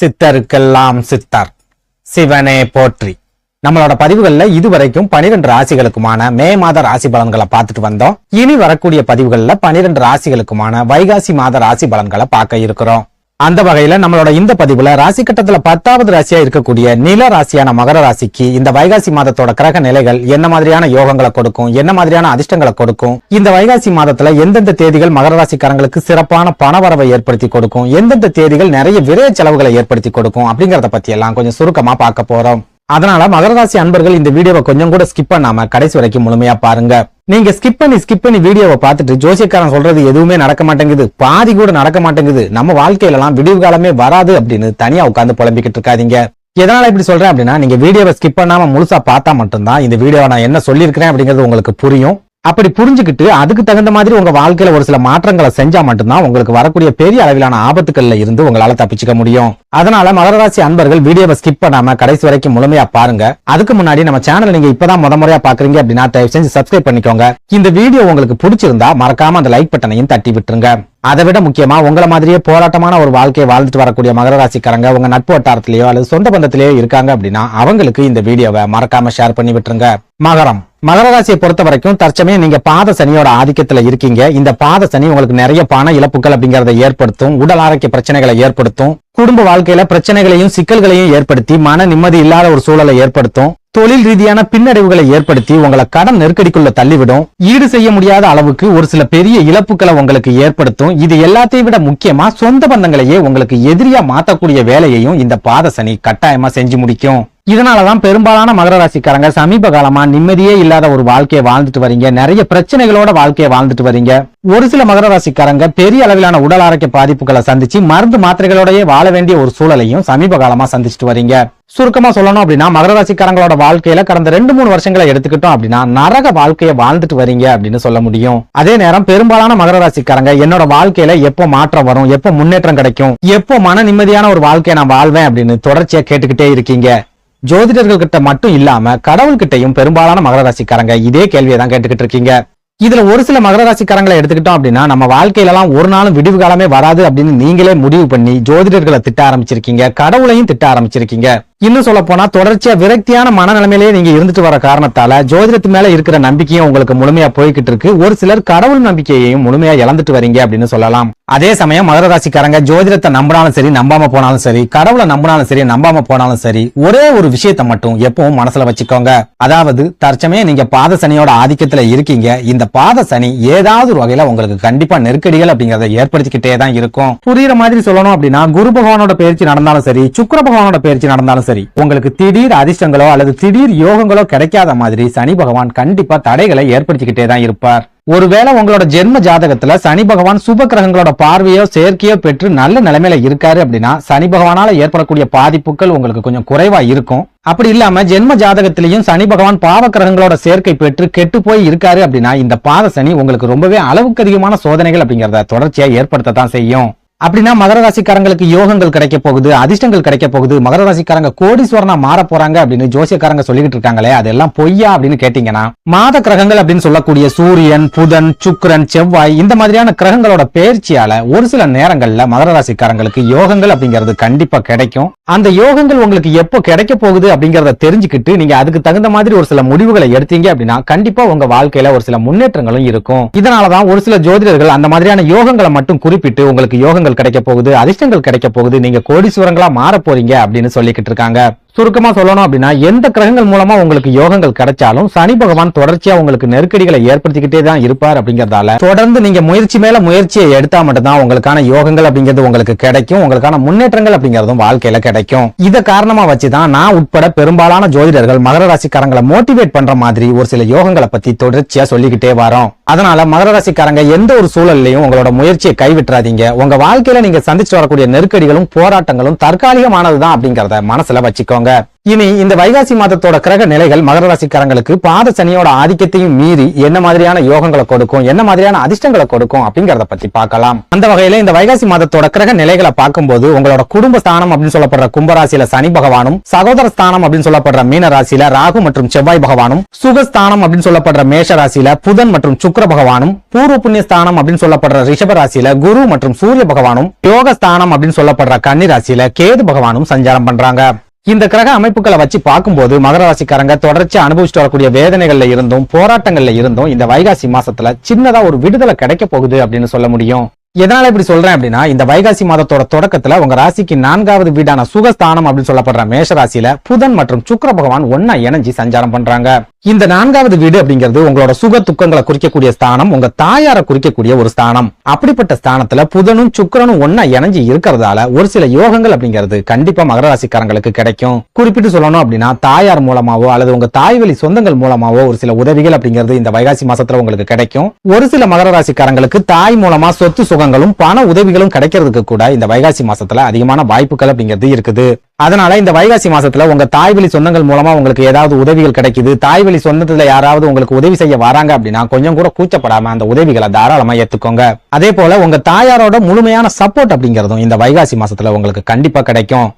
சித்தருக்கெல்லாம் சித்தர். சிவனே போற்றி. நம்மளோட பதிவுகள்ல இதுவரைக்கும் பனிரெண்டு ராசிகளுக்குமான மே மாத ராசி பலன்களை பார்த்துட்டு வந்தோம். இனி வரக்கூடிய பதிவுகள்ல பனிரெண்டு ராசிகளுக்குமான வைகாசி மாத ராசி பலன்களை பார்க்க இருக்கிறோம். அந்த வகையில நம்மளோட இந்த பதிவுல ராசி கட்டத்துல பத்தாவது ராசியா இருக்கக்கூடிய நில ராசியான மகர ராசிக்கு இந்த வைகாசி மாதத்தோட கிரக நிலைகள் என்ன மாதிரியான யோகங்களை கொடுக்கும் என்ன மாதிரியான அதிர்ஷ்டங்களை கொடுக்கும் இந்த வைகாசி மாதத்துல எந்தெந்த தேதிகள் மகர ராசிக்காரங்களுக்கு சிறப்பான பணவரவை ஏற்படுத்தி கொடுக்கும் எந்தெந்த தேதிகள் நிறைய விரைய செலவுகளை ஏற்படுத்தி கொடுக்கும் அப்படிங்கறத பத்தி எல்லாம் கொஞ்சம் சுருக்கமா பார்க்க போறோம். அதனால மகர ராசி அன்பர்கள் இந்த வீடியோவை கொஞ்சம் கூட ஸ்கிப் பண்ணாம கடைசி வரைக்கும் முழுமையா பாருங்க. நீங்க ஸ்கிப் பண்ணி ஸ்கிப் பண்ணி வீடியோவை பார்த்துட்டு ஜோசியக்காரன் சொல்றது எதுவுமே நடக்க மாட்டேங்குது. பாதி கூட நடக்க மாட்டேங்குது. நம்ம வாழ்க்கையில எல்லாம் விடிவு காலமே வராது அப்படின்னு தனியா உட்காந்து புலம்பிக்கிட்டு இருக்காதீங்க. எதனால இப்படி சொல்றேன் அப்படின்னா நீங்க வீடியோவை ஸ்கிப் பண்ணாம முழுசா பார்த்தா மட்டும்தான் இந்த வீடியோவை நான் என்ன சொல்லியிருக்கிறேன் அப்படிங்கிறது உங்களுக்கு புரியும். அப்படி புரிஞ்சுக்கிட்டு அதுக்கு தகுந்த மாதிரி உங்க வாழ்க்கையில ஒரு சில மாற்றங்களை செஞ்சா மட்டும்தான் உங்களுக்கு வரக்கூடிய பெரிய அளவிலான ஆபத்துக்கள்ல இருந்து உங்களால தப்பிச்சுக்க முடியும். அதனால மகர ராசி அன்பர்கள் வீடியோவை ஸ்கிப் பண்ணாம கடைசி வரைக்கும் முழுமையா பாருங்க. அதுக்கு முன்னாடி நம்ம சேனல் நீங்க இப்பதான் முத முறையா பாக்குறீங்க அப்படின்னா தயவு செஞ்சு சப்ஸ்கிரைப் பண்ணிக்கோங்க. இந்த வீடியோ உங்களுக்கு பிடிச்சிருந்தா மறக்காம அந்த லைக் பட்டனையும் தட்டி விட்டுருங்க. அதை விட முக்கியமா உங்களை மாதிரியே போராட்டமான ஒரு வாழ்க்கையை வாழ்ந்துட்டு வரக்கூடிய மகர ராசிக்காரங்க உங்க நட்பு வட்டாரத்திலேயோ அல்லது சொந்த பந்தத்திலேயோ இருக்காங்க அப்படின்னா அவங்களுக்கு இந்த வீடியோவை மறக்காம ஷேர் பண்ணி விட்டுருங்க. மகரம். மகர ராசியை பொறுத்த வரைக்கும் தற்சமயம் நீங்க பாத சனியோட ஆதிக்கத்துல இருக்கீங்க. இந்த பாத சனி உங்களுக்கு நிறைய பண இழப்புகள் அப்படிங்கறத ஏற்படுத்தும். உடல் ஆரோக்கிய பிரச்சனைகளை ஏற்படுத்தும். குடும்ப வாழ்க்கையில பிரச்சனைகளையும் சிக்கல்களையும் ஏற்படுத்தி மன நிம்மதி இல்லாத ஒரு சூழலை ஏற்படுத்தும். தொழில் ரீதியான பின்னடைவுகளை ஏற்படுத்தி உங்களை கடன் நெருக்கடிக்குள்ள தள்ளிவிடும். ஈடு செய்ய முடியாத அளவுக்கு ஒரு சில பெரிய இழப்புகளை உங்களுக்கு ஏற்படுத்தும். இது எல்லாத்தையும் விட முக்கியமா சொந்த பந்தங்களையே உங்களுக்கு எதிரியா மாத்தக்கூடிய வேலையையும் இந்த பாத சனி கட்டாயமா செஞ்சு முடிக்கும். இதனாலதான் பெரும்பாலான மகர ராசிக்காரங்க சமீப காலமா நிம்மதியே இல்லாத ஒரு வாழ்க்கையை வாழ்ந்துட்டு வரீங்க. நிறைய பிரச்சனைகளோட வாழ்க்கையை வாழ்ந்துட்டு வரீங்க. ஒரு சில மகர ராசிக்காரங்க பெரிய அளவிலான உடல் ஆரோக்கிய பாதிப்புகளை சந்திச்சு மருந்து மாத்திரைகளோடய வாழ வேண்டிய ஒரு சூழலையும் சமீப காலமா சந்திச்சுட்டு வரீங்க. சுருக்கமா சொல்லணும் அப்படின்னா மகர ராசிக்காரங்களோட வாழ்க்கையில கடந்த ரெண்டு மூணு வருஷங்களை எடுத்துக்கிட்டோம் அப்படின்னா நரக வாழ்க்கையை வாழ்ந்துட்டு வரீங்க அப்படின்னு சொல்ல முடியும். அதே நேரம் பெரும்பாலான மகர ராசிக்காரங்க என்னோட வாழ்க்கையில எப்போ மாற்றம் வரும் எப்போ முன்னேற்றம் கிடைக்கும் எப்போ மன நிம்மதியான ஒரு வாழ்க்கையை நான் வாழ்வேன் அப்படின்னு தொடர்ச்சியா கேட்டுக்கிட்டே இருக்கீங்க. ஜோதிடர்கள் கிட்ட மட்டும் இல்லாம கடவுள் கிட்டையும் பெரும்பாலான மகர ராசிக்காரங்க இதே கேள்வியை தான் கேட்டுக்கிட்டு இருக்கீங்க. இதுல ஒரு சில மகர ராசிக்காரங்களை எடுத்துக்கிட்டோம் அப்படின்னா நம்ம வாழ்க்கையில எல்லாம் ஒரு நாளும் விடிவு காலமே வராது அப்படின்னு நீங்களே முடிவு பண்ணி ஜோதிடர்களை திட்ட ஆரம்பிச்சிருக்கீங்க கடவுளையும் திட்ட ஆரம்பிச்சிருக்கீங்க. இன்னும் சொல்ல போனா தொடர்ச்சியா விரக்தியான மனநிலைமையிலேயே நீங்க இருந்துட்டு வர காரணத்தால ஜோதிடத்து மேல இருக்கிற நம்பிக்கையும் உங்களுக்கு முழுமையா போய்கிட்டு இருக்கு. ஒரு சிலர் கடவுள் நம்பிக்கையையும் முழுமையா இழந்துட்டு வரீங்க அப்படின்னு சொல்லலாம். அதே சமயம் மகர ராசிக்காரங்க ஜோதிடத்தை நம்பினாலும் சரி நம்பாம போனாலும் சரி கடவுளை நம்பினாலும் சரி நம்பாம போனாலும் சரி ஒரே ஒரு விஷயத்தை மட்டும் எப்பவும் மனசுல வச்சுக்கோங்க. அதாவது தற்சமயம் நீங்க பாத சனியோட ஆதிக்கத்துல இருக்கீங்க. இந்த பாத சனி ஏதாவது ஒரு வகையில உங்களுக்கு கண்டிப்பா நெருக்கடிகள் அப்படிங்கறத ஏற்படுத்திக்கிட்டே தான் இருக்கும். புரியுற மாதிரி சொல்லணும் அப்படின்னா குரு பகவானோட பயிற்சி நடந்தாலும் சரி சுக்கர பகவானோட பயிற்சி நடந்தாலும் சரி. உங்களுக்கு திடீர் அதிர்ஷ்டங்களோ அல்லது திடீர் யோகங்களோ கிடைக்காத மாதிரி சனி பகவான் கண்டிப்பா தடைகளை ஏற்படுத்திக்கிட்டே தான் இருப்பார். ஒருவேளை உங்களோட ஜென்ம ஜாதகத்துல சனி பகவான் சுப கிரகங்களோட பார்வையோ சேர்க்கையோ பெற்று நல்ல நிலைமையில இருக்காரு அப்படின்னா சனி பகவானால ஏற்படக்கூடிய பாதிப்புகள் உங்களுக்கு கொஞ்சம் குறைவா இருக்கும். அப்படி இல்லாம ஜென்ம ஜாதகத்திலையும் சனி பகவான் பாவ கிரகங்களோட சேர்க்கை பெற்று கெட்டு போய் இருக்காரு அப்படின்னா இந்த பாத சனி உங்களுக்கு ரொம்பவே அளவுக்கு அதிகமான சோதனைகள் அப்படிங்கறத தொடர்ச்சியா ஏற்படுத்தத்தான் செய்யும். அப்படின்னா மகர ராசிக்காரங்களுக்கு யோகங்கள் கிடைக்க போகுது அதிர்ஷ்டங்கள் கிடைக்க போகுது. மகர ராசிக்காரங்க கோடீஸ்வரனா மாற போறாங்க அப்படின்னு ஜோசியக்காரங்க சொல்லிக்கிட்டு இருக்காங்களே அதெல்லாம் பொய்யா அப்படின்னு கேட்டீங்கன்னா மாத கிரகங்கள் அப்படின்னு சொல்லக்கூடிய சூரியன் புதன் சுக்கிரன் செவ்வாய் இந்த மாதிரியான கிரகங்களோட பயிற்சியால ஒரு சில நேரங்கள்ல மகர ராசிக்காரங்களுக்கு யோகங்கள் அப்படிங்கிறது கண்டிப்பா கிடைக்கும். அந்த யோகங்கள் உங்களுக்கு எப்போ கிடைக்க போகுது அப்படிங்கறத தெரிஞ்சுக்கிட்டு நீங்க அதுக்கு தகுந்த மாதிரி ஒரு சில முடிவுகளை எடுத்தீங்க அப்படின்னா கண்டிப்பா உங்க வாழ்க்கையில ஒரு சில முன்னேற்றங்களும் இருக்கும். இதனாலதான் ஒரு சில ஜோதிடர்கள் அந்த மாதிரியான யோகங்களை மட்டும் குறிப்பிட்டு உங்களுக்கு யோகங்கள் கிடைக்க போகுது. அதிர்ஷ்டங்கள் கிடைக்க போகுது. நீங்க கோடீஸ்வரங்களா மாற போறீங்க அப்படின்னு சொல்லிக்கிட்டு இருக்காங்க. சுருக்கமா சொல்லணும் அப்படின்னா எந்த கிரகங்கள் மூலமா உங்களுக்கு யோகங்கள் கிடைச்சாலும் சனி பகவான் தொடர்ச்சியா உங்களுக்கு நெருக்கடிகளை ஏற்படுத்திக்கிட்டே தான் இருப்பார் அப்படிங்கறதால தொடர்ந்து நீங்க முயற்சி மேல முயற்சியை எடுத்தா மட்டும்தான் உங்களுக்கான யோகங்கள் அப்படிங்கிறது உங்களுக்கு கிடைக்கும் உங்களுக்கான முன்னேற்றங்கள் அப்படிங்கறதும் வாழ்க்கையில கிடைக்கும். இதை காரணமா வச்சுதான் நான் உட்பட பெரும்பாலான ஜோதிடர்கள் மகர ராசிக்காரங்களை மோட்டிவேட் பண்ற மாதிரி ஒரு சில யோகங்களை பத்தி தொடர்ச்சியா சொல்லிக்கிட்டே வரோம். அதனால மகர ராசிக்காரங்க எந்த ஒரு சூழல்லையும் உங்களோட முயற்சியை கைவிட்டுறாதீங்க. உங்க வாழ்க்கையில நீங்க சந்திச்சு வரக்கூடிய நெருக்கடிகளும் போராட்டங்களும் தற்காலிகமானதுதான் அப்படிங்கறத மனசுல வச்சுக்கோங்க. பார்ப்போங்க இனி இந்த வைகாசி மாதத்தோட கிரக நிலைகள் மகர ராசிக்காரங்களுக்கு பாத சனியோட ஆதிக்கத்தையும் மீறி என்ன மாதிரியான யோகங்களை கொடுக்கும் என்ன மாதிரியான அதிர்ஷ்டங்களை கொடுக்கும் அப்படிங்கறத பத்தி பார்க்கலாம். அந்த வகையில இந்த வைகாசி மாதத்தோட கிரக நிலைகளை பார்க்கும்போது உங்களோட குடும்ப ஸ்தானம் அப்படின்னு சொல்லப்படுற கும்பராசியில சனி பகவானும் சகோதர ஸ்தானம் அப்படின்னு சொல்லப்படுற மீன ராசியில ராகு மற்றும் செவ்வாய் பகவானும் சுகஸ்தானம் அப்படின்னு சொல்லப்படுற மேஷ ராசியில புதன் மற்றும் சுக்கர பகவானும் பூர்வ புண்ணிய ஸ்தானம் அப்படின்னு சொல்லப்படுற ரிஷப ராசியில குரு மற்றும் சூரிய பகவானும் யோக ஸ்தானம் அப்படின்னு சொல்லப்படுற கன்னி ராசியில கேது பகவானும் சஞ்சாரம் பண்றாங்க. இந்த கிரக அமைப்புகளை வச்சு பார்க்கும்போது மகர ராசிக்காரங்க தொடர்ச்சி அனுபவிச்சுட்டு வரக்கூடிய வேதனைகள்ல இருந்தும் போராட்டங்கள்ல இருந்தும் இந்த வைகாசி மாசத்துல சின்னதா ஒரு விடுதலை கிடைக்க போகுது அப்படின்னு சொல்ல முடியும். எதனால இப்படி சொல்றேன் அப்படின்னா இந்த வைகாசி மாதத்தோட தொடக்கத்துல உங்க ராசிக்கு நான்காவது வீடான சுகஸ்தானம் அப்படின்னு சொல்லப்படுற மேஷ ராசியில புதன் மற்றும் சுக்கர பகவான் ஒன்னா இணைஞ்சி சஞ்சாரம் பண்றாங்க. இந்த நான்காவது வீடு அப்படிங்கிறது உங்களோட சுக துக்கங்களை குறிக்கக்கூடிய ஸ்தானம் உங்க தாயார குறிக்கக்கூடிய ஒரு ஸ்தானம். அப்படிப்பட்ட ஸ்தானத்துல புதனும் சுக்கிரனும் ஒன்னா இணைஞ்சு இருக்கிறதால ஒரு சில யோகங்கள் அப்படிங்கிறது கண்டிப்பா மகர ராசிக்காரங்களுக்கு கிடைக்கும். குறிப்பிட்டு சொல்லணும் அப்படின்னா தாயார் மூலமாவோ அல்லது உங்க தாய் வழி சொந்தங்கள் மூலமாவோ ஒரு சில உதவிகள் அப்படிங்கிறது இந்த வைகாசி மாசத்துல உங்களுக்கு கிடைக்கும். ஒரு சில மகர ராசிக்காரங்களுக்கு தாய் மூலமா சொத்து சுகங்களும் பண உதவிகளும் கிடைக்கிறதுக்கு கூட இந்த வைகாசி மாசத்துல அதிகமான வாய்ப்புகள் அப்படிங்கிறது இருக்குது. அதனால இந்த வைகாசி மாசத்துல உங்க தாய் வழி சொந்தங்கள் மூலமா உங்களுக்கு ஏதாவது உதவிகள் கிடைக்குது தாய் வழி சொந்தத்துல யாராவது உங்களுக்கு உதவி செய்ய வராங்க அப்படின்னா கொஞ்சம் கூட கூச்சப்படாம அந்த உதவிகளை தாராளமா ஏத்துக்கோங்க. அதே போல உங்க தாயாரோட முழுமையான சப்போர்ட் அப்படிங்கறதும் இந்த வைகாசி மாசத்துல உங்களுக்கு கண்டிப்பா கிடைக்கும்.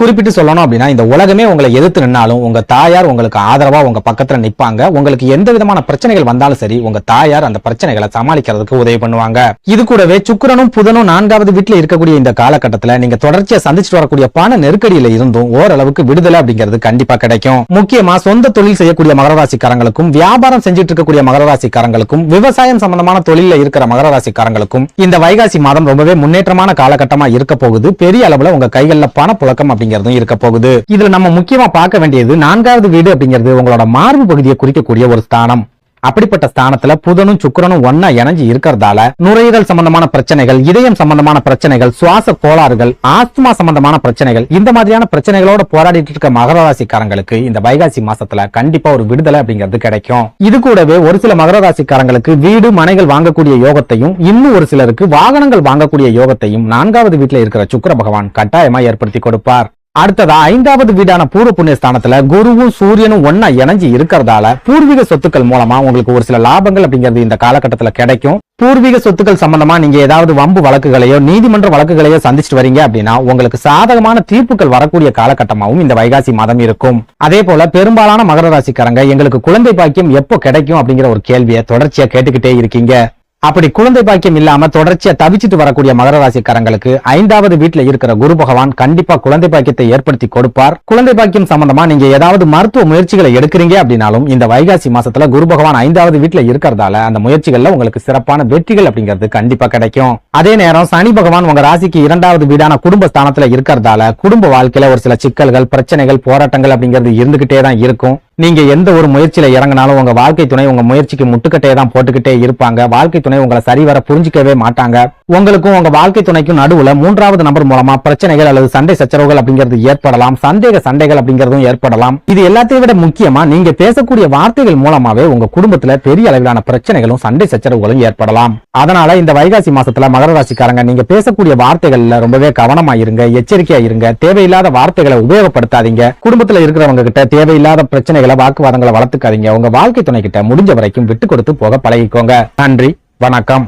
குறிப்பிட்டு சொல்லணும் அப்படின்னா இந்த உலகமே உங்களை எதிர்த்து நின்னாலும் உங்க தாயார் உங்களுக்கு ஆதரவா உங்க பக்கத்துல நிப்பாங்க. உங்களுக்கு எந்த விதமான பிரச்சனைகள் வந்தாலும் சரி உங்க தாயார் அந்த பிரச்சனைகளை சமாளிக்கிறதுக்கு உதவி பண்ணுவாங்க. இது கூடவே சுக்கிரனும் புதனும் நான்காவது வீட்டுல இருக்கக்கூடிய இந்த காலகட்டத்துல நீங்க தொடர்ச்சியா சந்திச்சுட்டு வரக்கூடிய பண நெருக்கடியில இருந்தும் ஓரளவுக்கு விடுதலை அப்படிங்கிறது கண்டிப்பா கிடைக்கும். முக்கியமா சொந்த தொழில் செய்யக்கூடிய மகர ராசிக்காரங்களுக்கும் வியாபாரம் செஞ்சுட்டு இருக்கக்கூடிய மகர ராசிக்காரங்களுக்கும் விவசாயம் சம்பந்தமான தொழில இருக்கிற மகர ராசிக்காரங்களுக்கும் இந்த வைகாசி மாதம் ரொம்பவே முன்னேற்றமான காலகட்டமா இருக்க போகுது. பெரிய அளவுல உங்க கைகள்ல பணப்புழக்கம் அப்படிங்கறதும் இருக்க போகுது. இதுல நம்ம முக்கியமா பார்க்க வேண்டியது நான்காவது வீடு அப்படிங்கிறது உங்களோட மார்பு பகுதியை குறிக்கக்கூடிய ஒரு ஸ்தானம். அப்படிப்பட்ட ஸ்தானத்துல புதனும் சுக்கரனும் ஒன்னா இணைஞ்சு இருக்கிறதால நுரையீரல் சம்பந்தமான பிரச்சனைகள் இதயம் சம்பந்தமான பிரச்சனைகள் சுவாச கோளாறுகள் ஆஸ்துமா சம்பந்தமான பிரச்சனைகள் இந்த மாதிரியான பிரச்சனைகளோட போராடிட்டு இருக்க மகர ராசிக்காரங்களுக்கு இந்த வைகாசி மாசத்துல கண்டிப்பா ஒரு விடுதலை அப்படிங்கிறது கிடைக்கும். இது கூடவே ஒரு சில மகர ராசிக்காரங்களுக்கு வீடு மனைகள் வாங்கக்கூடிய யோகத்தையும் இன்னும் ஒரு சிலருக்கு வாகனங்கள் வாங்கக்கூடிய யோகத்தையும் நான்காவது வீட்டுல இருக்கிற சுக்கர பகவான் கட்டாயமா ஏற்படுத்தி கொடுப்பார். அடுத்ததா ஐந்தாவது வீடான பூர்வ புண்ணிய ஸ்தானத்துல குருவும் சூரியனும் ஒன்னா இணைஞ்சு இருக்கிறதால பூர்வீக சொத்துக்கள் மூலமா உங்களுக்கு ஒரு சில லாபங்கள் அப்படிங்கிறது இந்த காலகட்டத்துல கிடைக்கும். பூர்வீக சொத்துக்கள் சம்பந்தமா நீங்க ஏதாவது வம்பு வழக்குகளையோ நீதிமன்ற வழக்குகளையோ சந்திச்சுட்டு வரீங்க அப்படின்னா உங்களுக்கு சாதகமான தீர்ப்புகள் வரக்கூடிய காலகட்டமாகவும் இந்த வைகாசி மாதம் இருக்கும். அதே போல பெரும்பாலான மகர ராசிக்காரங்க எங்களுக்கு குழந்தை பாக்கியம் எப்போ கிடைக்கும் அப்படிங்கிற ஒரு கேள்வியை தொடர்ச்சியா கேட்டுக்கிட்டே இருக்கீங்க. அப்படி குழந்தை பாக்கியம் இல்லாம தொடர்ச்சியா தவிச்சிட்டு வரக்கூடிய மகர ராசிக்காரங்களுக்கு ஐந்தாவது வீட்டுல இருக்கிற குரு பகவான் கண்டிப்பா குழந்தை பாக்கியத்தை ஏற்படுத்தி கொடுப்பார். குழந்தை பாக்கியம் சம்பந்தமா நீங்க ஏதாவது மருத்துவ முயற்சிகளை எடுக்கிறீங்க அப்படின்னாலும் இந்த வைகாசி மாசத்துல குரு பகவான் ஐந்தாவது வீட்டுல இருக்கிறதால அந்த முயற்சிகள்ல உங்களுக்கு சிறப்பான வெற்றிகள் அப்படிங்கிறது கண்டிப்பா கிடைக்கும். அதே நேரம் சனி பகவான் உங்க ராசிக்கு இரண்டாவது வீடான குடும்ப ஸ்தானத்துல இருக்கிறதால குடும்ப வாழ்க்கையில ஒரு சில சிக்கல்கள் பிரச்சனைகள் போராட்டங்கள் அப்படிங்கிறது இருந்துகிட்டே தான் இருக்கும். நீங்க எந்த ஒரு முயற்சியில இறங்கினாலும் உங்க வாழ்க்கை துணை உங்க முயற்சிக்கு முட்டுக்கட்டையை தான் போட்டுக்கிட்டே இருப்பாங்க. வாழ்க்கை துணை உங்களை சரிவர புரிஞ்சிக்கவே மாட்டாங்க. உங்களுக்கும் உங்க வாழ்க்கை துணைக்கும் நடுவுல மூன்றாவது நபர் மூலமா பிரச்சனைகள் அல்லது சண்டை சச்சரவுகள் அப்படிங்கிறது ஏற்படலாம் சந்தேக சண்டைகள் அப்படிங்கிறதும் ஏற்படலாம். இது எல்லாத்தையும் விட முக்கியமா நீங்க பேசக்கூடிய வார்த்தைகள் மூலமாவே உங்க குடும்பத்துல பெரிய அளவிலான பிரச்சனைகளும் சண்டை சச்சரவுகளும் ஏற்படலாம். அதனால இந்த வைகாசி மாசத்துல மகர ராசிக்காரங்க நீங்க பேசக்கூடிய வார்த்தைகள்ல ரொம்பவே கவனமா இருங்க எச்சரிக்கையா இருங்க தேவையில்லாத வார்த்தைகளை உபயோகப்படுத்தாதீங்க. குடும்பத்துல இருக்கிறவங்க கிட்ட தேவையில்லாத பிரச்சனைகளை வாக்குவாதங்களை வளர்த்துக்காதீங்க. உங்க வாழ்க்கை துணை கிட்ட முடிஞ்ச வரைக்கும் விட்டு கொடுத்து போக பழகிக்கோங்க. நன்றி வணக்கம்.